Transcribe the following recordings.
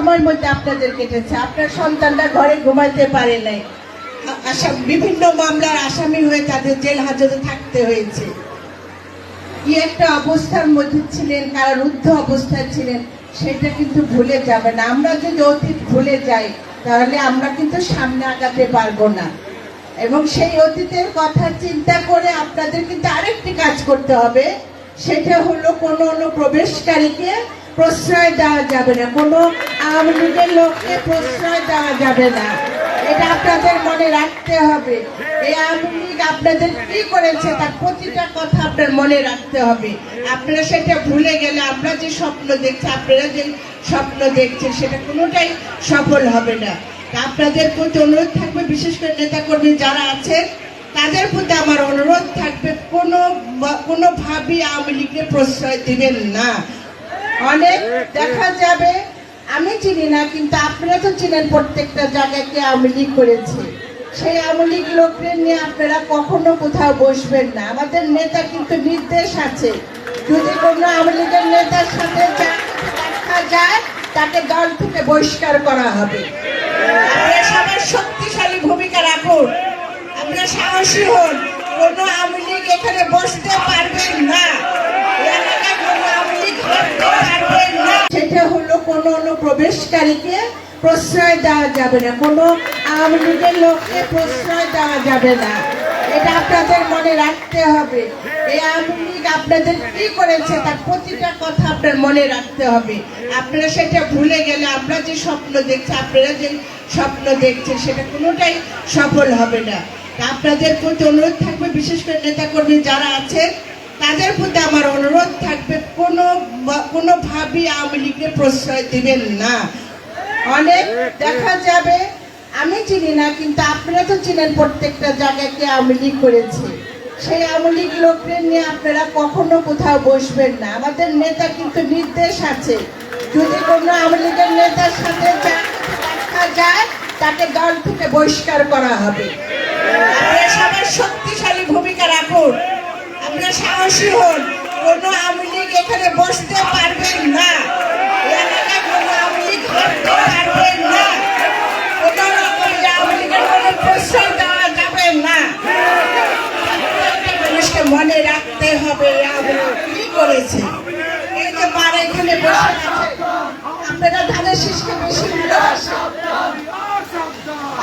সময়ের মধ্যে আপনাদের কেটেছে। আপনার সন্তানরা ঘরে ঘুমাইতে পারে নাই। বিভিন্ন মামলার আসামি হয়ে তাদের জেল হাজতে থাকতে হয়েছে। কি একটা অবস্থার মধ্যে ছিলেন কারণ রুদ্ধ অবস্থায় ছিলেন, সেটা কিন্তু ভুলে যাবে না। আমরা যদি অতীত ভুলে যাই, তাহলে আমরা কিন্তু সামনে আগাতে পারব না। এবং সেই অতীতের কথা চিন্তা করে আপনাদের কিন্তু আরেকটি কাজ করতে হবে। সেটা হলো কোনো অনুপ্রবেশকারীকে প্রশ্রয় দেওয়া যাবে না। কোনো আওয়ামী লীগের লোককে প্রশ্রয় দেওয়া যাবে না। এটা আপনাদের মনে রাখতে হবে। এই আওয়ামী লীগ আপনাদের কি করেছে তার প্রতিটা কথা আপনার মনে রাখতে হবে। আপনারা সেটা ভুলে গেলে আমরা যে স্বপ্ন দেখছি, আপনারা যে স্বপ্ন দেখছেন, সেটা কোনোটাই সফল হবে না। আপনাদের প্রতি অনুরোধ থাকবে, বিশেষ করে নেতাকর্মী যারা আছেন, তাদের প্রতি আমার অনুরোধ থাকবে, কোনো কোনোভাবেই আওয়ামী লীগকে প্রশ্রয় দিবেন না। অনেক দেখা যাবে। আমি চিনি না, কিন্তু আপনারা তো চিনেন প্রত্যেকটা জায়গায় কে আওয়ামী লীগ করেছে। সেই আওয়ামী লীগ লোকদের নিয়ে আপনারা কখনো কোথাও বসবেন না। আমাদের নেতা কিন্তু নির্দেশ আছে। যদি কোনো আওয়ামী লীগের নেতার সাথে দেখা যায়, তাকে দল থেকে বহিষ্কার করা হবে। আপনারা সবাই শক্তিশালী ভূমিকা রাখুন। আপনারা সাহসী হন। কোনো আওয়ামী লীগ এখানে বসতে পারবেন না। অনুপ্রবেশকারীকে প্রশ্রয় দেওয়া যাবে না। কোনো আওয়ামী লোককে প্রশ্রয় দেওয়া যাবে না। এটা আপনাদের মনে রাখতে হবে। এই আওয়ামী লীগ আপনাদের কি করেছে তার প্রতিটা কথা আপনার মনে রাখতে হবে। আপনারা সেটা ভুলে গেলে, আমরা যে স্বপ্ন দেখছি, আপনারা যে স্বপ্ন দেখছেন, সেটা কোনোটাই সফল হবে না। আপনাদের প্রতি অনুরোধ থাকবে, বিশেষ করে নেতাকর্মী যারা আছেন তাদের প্রতি আমার অনুরোধ থাকবে, কোনো কোনোভাবেই আওয়ামী লীগকে প্রশ্রয় দিবেন না। অনেক দেখা যাবে, আমি চিনি না, কিন্তু আপনারা তো চিনেন প্রত্যেকটা জায়গায় কে আওয়ামী লীগ করেছে। সেই আওয়ামী লীগ লোকদের নিয়ে আপনারা কখনো কোথাও বসবেন না। আমাদের নেতা কিন্তু নির্দেশ আছে, যদি কোনো আওয়ামী লীগের নেতার সাথে দেখা যায়, তাকে দল থেকে বহিষ্কার করা হবে। আপনারা হন। কোনো আওয়ামী লীগ এখানে বসতে পারবেন না। এলাকায় কোনো আওয়ামী লীগ যাবে না। মানুষকে মনে রাখতে হবে আওয়ামী কি করেছে। এই যে পাড়া এখানে বসে আপনারা ধানের শীষকে বেশি ভালোবাসেন।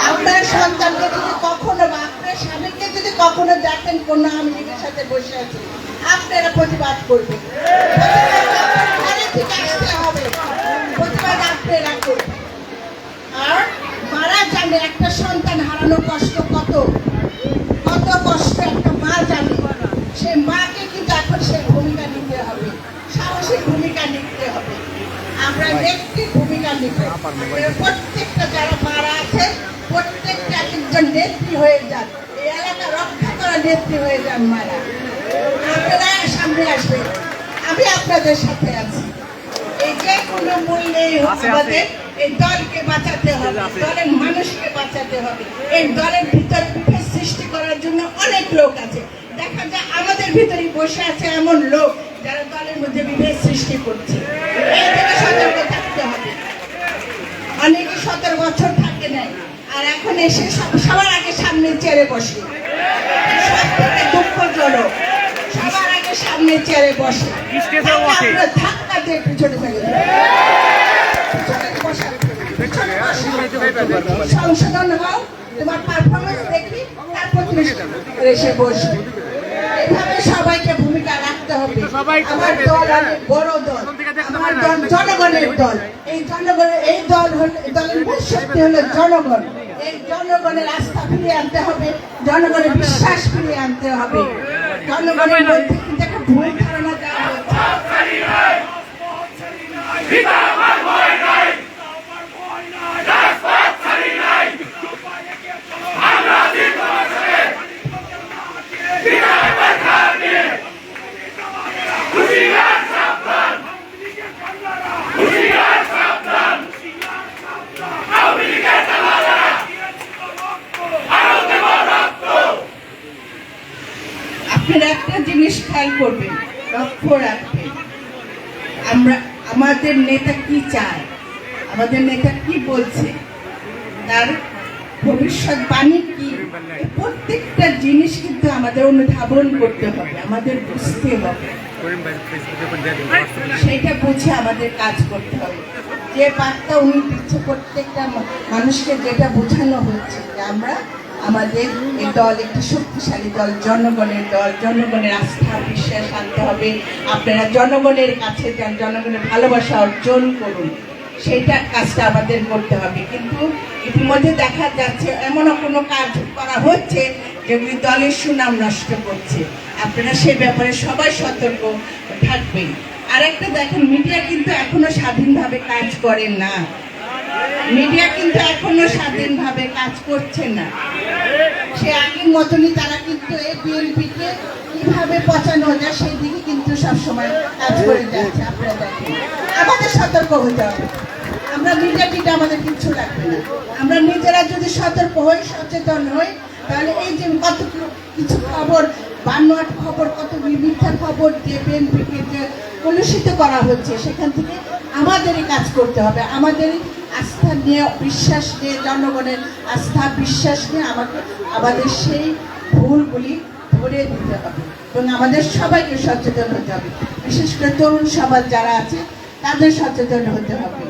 আপনার সন্তানকে যদি কখনো বা আপনার স্বামীকে যদি কখনো দেখেন কোন আওয়ামী সাথে বসে আছে। আপনারা প্রতিবাদ করবেন প্রতিবাদ আপনার করবেন আর মারা জানে একটা সন্তান হারানো কষ্ট কত? কত কষ্ট একটা মা জানে? সেই মাকে কিন্তু এখন সেই ভূমিকা নিতে হবে। সাহসী ভূমিকা নিতে হবে। আমরা নেত্রীর ভূমিকা নিব প্রত্যেকটা যারা মারা আছে, প্রত্যেকটা একজন নেত্রী হয়ে যান। এই এলাকা রক্ষা করা নেত্রী হয়ে যান মারা। আপনারা সামনে আসবেন আমি আপনাদের সাথে আছি। এই যে কোনো মূল্যেই হোক আছে, আছে। আমাদের এই দলকে বাঁচাতে হবে দলের মানুষকে বাঁচাতে হবে। এই দলের ভিতর বিভেদ সৃষ্টি করার জন্য অনেক লোক আছে। দেখা যায় আমাদের ভিতরে বসে আছে এমন লোক যারা দলের মধ্যে বিভেদ সৃষ্টি করছে। এই থেকে সতর্ক থাকতে হবে। অনেকে সতেরো বছর থাকে নাই আর এখন এসে সব- সবার আগে সামনে চেয়ারে বসে। সব থেকে দুঃখজনক আগে সামনে চেয়ারে বসে। আমরা ধাক্কা দিয়ে পিছনে ফেলে। সংশোধন হও তোমার পারফরমেন্স দেখি তারপর তুমি এসে বসবে। এভাবে সবাইকে ভূমিকা রাখতে হবে। আমার দল অনেক বড় দল। আমার দল জনগণের দল। এই জনগণের এই দল হল দলের মূল শক্তি হলো জনগণ। এই জনগণের আস্থা ফিরিয়ে আনতে হবে। জনগণের বিশ্বাস ফিরিয়ে আনতে হবে। জনগণের মধ্যে কিন্তু একটা ভুল ধারণা দেওয়া হয়েছে আপনারা একটা জিনিস খেয়াল করবেন, লক্ষ্য রাখবেন। আমরা, আমাদের নেতা কি চায়? আমাদের নেতা কি বলছে? তার ভবিষ্যৎ বাণী কি? প্রত্যেকটা জিনিস কিন্তু আমাদের অনুধাবন করতে হবে, আমাদের বুঝতে হবে। সেটা বুঝে আমাদের কাজ করতে হবে। যে বার্তা উনি দিচ্ছে প্রত্যেকটা মানুষকে যেটা বোঝানো হচ্ছে যে আমরা আমাদের এই দল একটি শক্তিশালী দল, জনগণের দল, জনগণের আস্থা, বিশ্বাস আনতে হবে। আপনারা জনগণের কাছে যান, জনগণের ভালোবাসা অর্জন করুন। সেইটা কাজটা আমাদের করতে হবে। কিন্তু ইতিমধ্যে দেখা যাচ্ছে এমনও কোনো কাজ করা হচ্ছে যেগুলি দলের সুনাম নষ্ট করছে। আপনারা সে ব্যাপারে সবাই সতর্ক থাকবেন। আর একটা দেখেন, মিডিয়া কিন্তু এখনও স্বাধীনভাবে কাজ করে না। মিডিয়া কিন্তু এখনও স্বাধীনভাবে কাজ করছে না। সে আগের মতনই তারা কিন্তু এই বিএনপিকে কীভাবে পচানো যায় সেই দিকে কিন্তু সবসময় কাজ করে যাচ্ছে আপনারা আমাদের সতর্ক হতে হবে। আমরা মিডিয়া টিটা আমাদের কিচ্ছু রাখবে না। আমরা নিজেরা যদি সতর্ক হই, সচেতন হই, তাহলে এই যে কত কিছু খবর, বানোয়াট খবর, কত মিথ্যা খবর যে বিএনপিকে যে কলুষিত করা হচ্ছে, সেখান থেকে আমাদেরই কাজ করতে হবে। আমাদেরই আস্থা নিয়ে, বিশ্বাস নিয়ে জনগণের আস্থা, বিশ্বাস নিয়ে আমাকে, আমাদের সেই ভুলগুলি ধরে দিতে হবে। এবং আমাদের সবাইকে সচেতন হতে হবে। বিশেষ করে তরুণ সমাজ যারা আছে, তাদের সচেতন হতে হবে।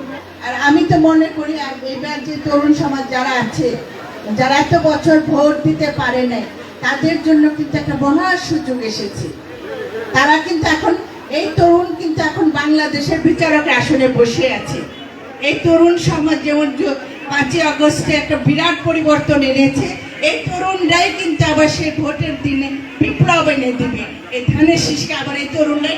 আর আমি তো মনে করি এবার যে তরুণ সমাজ যারা আছে, যারা এত বছর ভোট দিতে পারে নাই, তাদের জন্য কিন্তু একটা মহা সুযোগ এসেছে। তারা কিন্তু এখন, এই তরুণ কিন্তু এখন বাংলাদেশের বিচারক আসনে বসে আছে। এই তরুণ সমাজ যেমন পাঁচই আগস্টে একটা বিরাট পরিবর্তন এনেছে, এই তরুণরাই কিন্তু আবার সেই ভোটের দিনে বিপ্লব এনে দিবে। এই ধানের শীষকে আবার এই তরুণরাই